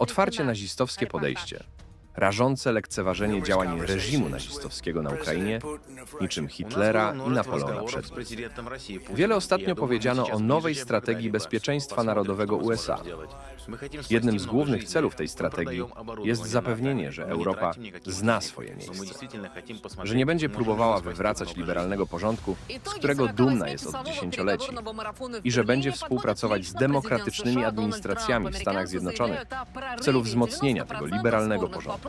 Otwarcie nazistowskie podejście, rażące lekceważenie działań reżimu nazistowskiego na Ukrainie, niczym Hitlera i Napoleona przed nim. Wiele ostatnio powiedziano o nowej strategii bezpieczeństwa narodowego USA. Jednym z głównych celów tej strategii jest zapewnienie, że Europa zna swoje miejsce, że nie będzie próbowała wywracać liberalnego porządku, z którego dumna jest od dziesięcioleci, i że będzie współpracować z demokratycznymi administracjami w Stanach Zjednoczonych w celu wzmocnienia tego liberalnego porządku.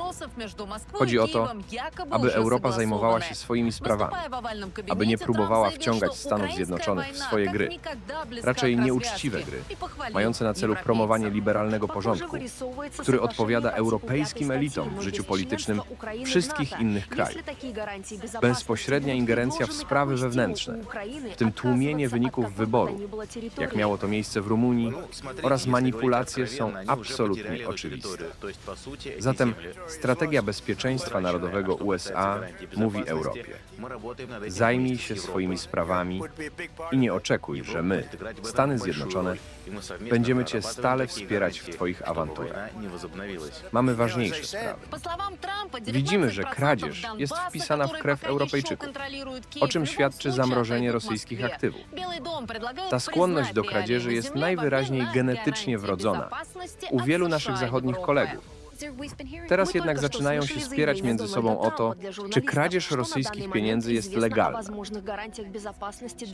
Chodzi o to, aby Europa zajmowała się swoimi sprawami, aby nie próbowała wciągać Stanów Zjednoczonych w swoje gry, raczej nieuczciwe gry, mające na celu promowanie liberalnego porządku, który odpowiada europejskim elitom w życiu politycznym wszystkich innych krajów. Bezpośrednia ingerencja w sprawy wewnętrzne, w tym tłumienie wyników wyboru, jak miało to miejsce w Rumunii, oraz manipulacje są absolutnie oczywiste. Zatem strategia bezpieczeństwa narodowego USA mówi Europie: zajmij się swoimi sprawami i nie oczekuj, że my, Stany Zjednoczone, będziemy cię stale wspierać w twoich awanturach. Mamy ważniejsze sprawy. Widzimy, że kradzież jest wpisana w krew Europejczyków, o czym świadczy zamrożenie rosyjskich aktywów. Ta skłonność do kradzieży jest najwyraźniej genetycznie wrodzona u wielu naszych zachodnich kolegów. Teraz jednak zaczynają się spierać między sobą o to, czy kradzież rosyjskich pieniędzy jest legalna.